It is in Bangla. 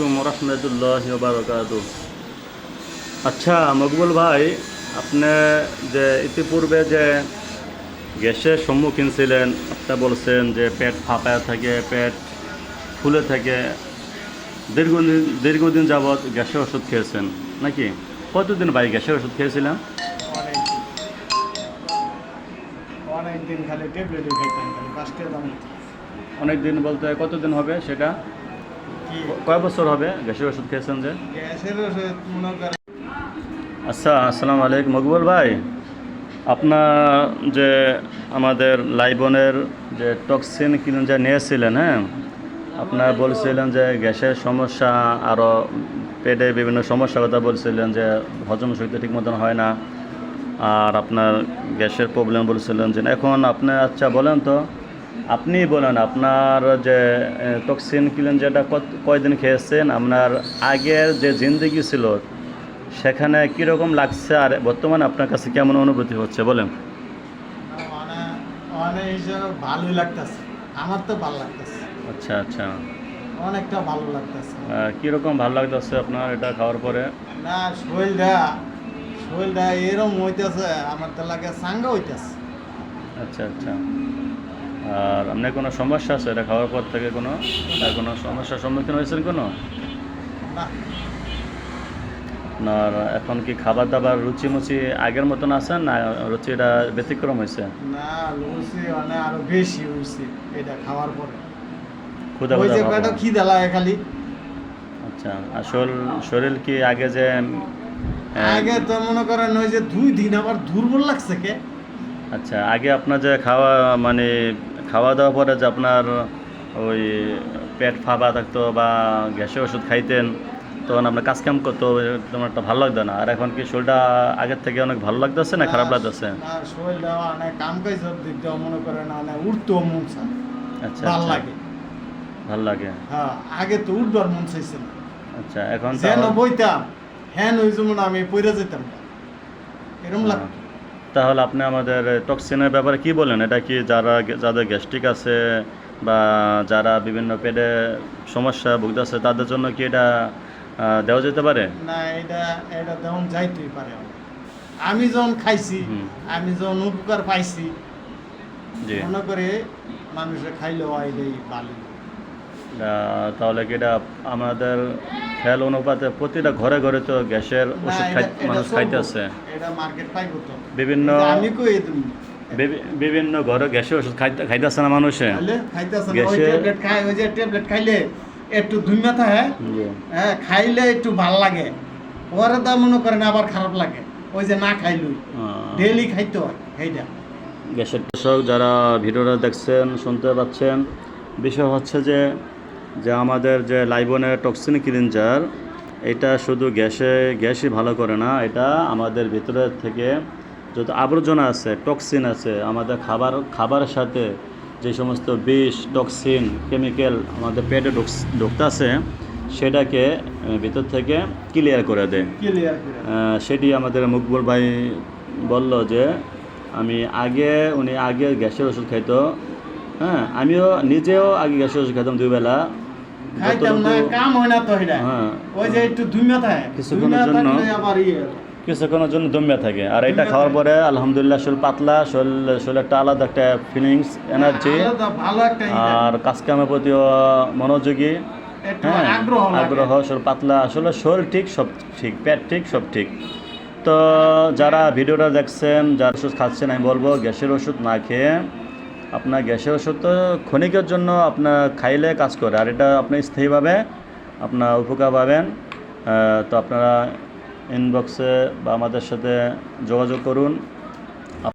আলাইকুম রহমতুল্লাহ বারকাত আচ্ছা মকবুল ভাই আপনি যে ইতিপূর্বে যে গ্যাসের সম্মুখীন ছিলেন আপনি বলছেন যে পেট ফাঁপায় থাকে পেট ফুলে থাকে। দীর্ঘদিন দীর্ঘদিন যাবৎ গ্যাসের ওষুধ খেয়েছেন নাকি? কতদিন ভাই গ্যাসের ওষুধ খেয়েছিলাম অনেক অনেক খালি ট্যাবলেটই খাইতাম খালি পাঁচটা দাম। অনেক দিন বলতে কতদিন হবে সেটা? কয় বছর হবে গ্যাসের ওষুধ খেয়েছেন যে? গ্যাসের ওষুধ মনে করেন। আচ্ছা আসসালামু আলাইকুম মকবুল ভাই। আপনার যে আমাদের লাইবনের যে টক্সিন কিনে যে নিয়েছিলেন হ্যাঁ? আপনার বলছিলেন যে গ্যাসের সমস্যা আরও পেটে বিভিন্ন সমস্যার কথা বলছিলেন যে হজম শক্তি ঠিক মতন হয় না। আর আপনার গ্যাসের প্রবলেম বলছিলেন যে এখন আপনি আচ্ছা বলেন তো আপনি বলেন আপনার যে টক্সিন কিলেন যেটা কয়দিন খেয়েছেন আপনার আগের যে জিন্দগি ছিল সেখানে কীরকম লাগছে আর বর্তমানে আপনার কাছে কেমন অনুভূতি হচ্ছে বলেন? অনেক হিসাবে ভালোই লাগতেছে আমার তো ভালো লাগতেছে। আচ্ছা আচ্ছা। অনেকটা ভালো লাগতেছে। কীরকম ভালো লাগতেছে আপনার এটা খাওয়ার পরে? না শরীরটা শরীরটা এরম হইতেছে আমার তো লাগে সাঙ্গা হইতেছে। আচ্ছা আচ্ছা। আর আপনার কোনো সমস্যা আছে? এটা খাওয়ার পর থেকে কোনো কোনো সমস্যার সম্মুখীন হয়েছেন কোনো? আপনার এখন কি খাবার দাবার রুচি মুচি আগের মতন আছে না রুচিটা ব্যতিক্রম হয়েছে? না লুচি অনেক আরও বেশি হয়েছে এটা খাওয়ার পরে। পেটে হয়। খিদে লাগে খালি। আচ্ছা আসল শরীর কি আগে যে আগে তো মনে করেন ওই যে দুই দিন আবার দুর্বল লাগছে কে? আচ্ছা আগে আপনার যে খাওয়া মানে খাওয়া দাওয়া পরে যে আপনার ওই পেট ফাঁপা থাকতো বা গ্যাসের ওষুধ খাইতেন তখন আপনার কাজ কাম করতো তেমন একটা ভালো লাগতো না। আর এখন কি শরীরটা আগের থেকে অনেক ভালো লাগতেছে না খারাপ লাগতেছে? শরীরটা অনেক কাম কাজ দিক দিয়ে মনে করেন অনেক উঠতো মন আচ্ছা ভালো আচ্ছা, লাগে। ভালো লাগে। হ্যাঁ আগে তো উঠবার মন চাইছে না। আচ্ছা এখন যেন বইতাম হ্যান ওই যেমন আমি পইরা যেতাম না। এরম হ্যাঁ। লাগতো। তাহলে আপনি আমাদের টক্সিনের ব্যাপারে কি বলেন? এটা কি যারা যাদের গ্যাস্ট্রিক আছে বা যারা বিভিন্ন পেটে সমস্যা ভুগতেছে তাদের জন্য কি এটা দেওয়া যেতে পারে? না এটা এটা তেমন যাইতেই পারে। আমি যখন খাইছি। আমি যখন উপকার পাইছি জি। মনে করে মানুষে খাইলেও এটাই ভালো তাহলে কি এটা আমাদের খেয়াল অনুপাতে প্রতিটা ঘরে ঘরে তো গ্যাসের ওষুধ মানুষ। খাইতেছে। বিভিন্ন বিভিন্ন ঘরে গ্যাসের ওষুধ খাইতে খাইতেছে না মানুষে। ট্যাবলেট খাই যে ট্যাবলেট খাইলে একটু দুইমা থাকে। হ্যাঁ খাইলে একটু ভালো লাগে। ওরে তো মনে করেন আবার খারাপ লাগে। ওই যে না খাইলুই। আহ, ডেইলি খাইতে হয় গ্যাসের দর্শক যারা ভিডিওটা দেখছেন শুনতে পাচ্ছেন বিষয় হচ্ছে যে যে আমাদের যে লাইবনের টক্সিন ক্লিনজার এটা শুধু গ্যাসে গ্যাসই ভালো করে না এটা আমাদের ভিতরে থেকে যত আবর্জনা আছে টক্সিন আছে আমাদের খাবার খাবারের সাথে যে সমস্ত বিষ টক্সিন কেমিক্যাল আমাদের পেটে ঢুকতে আছে সেটাকে ভিতর থেকে ক্লিয়ার করে দেয়। সেটি আমাদের মকবুল ভাই বলল যে আমি আগে উনি আগে গ্যাসের ওষুধ খাইতো হ্যাঁ আমিও নিজেও আগে গ্যাসের ওষুধ খাইতাম দুই বেলা। খাইতাম না কাম হয় না তো এটা হ্যাঁ। ওই যে একটু দুইমা থাকে। কিছুক্ষণের জন্য- আবার ইয়ে। কিছুক্ষণের জন্য দমিয়া থাকে। আর এটা খাওয়ার পরে আলহামদুলিল্লাহ শরীর পাতলা শরীর শরীর একটা আলাদা একটা ফিলিংস এনার্জি আলাদা ভালো একটা আর কাজকামের প্রতিও মনোযোগী। হ্যাঁ। আগ্রহ শরীর পাতলা। আসলে শরীর ঠিক সব ঠিক পেট ঠিক সব ঠিক। তো যারা ভিডিওটা দেখছেন যারা ওষুধ খাচ্ছেন আমি বলব গ্যাসের ওষুধ না খেয়ে আপনার গ্যাসের ওষুধ তো ক্ষণিকের জন্য আপনার খাইলে কাজ করে। আর এটা আপনি স্থায়ীভাবে আপনার উপকার পাবেন। তো আপনারা ইনবক্সে বা আমাদের সাথে যোগাযোগ করুন।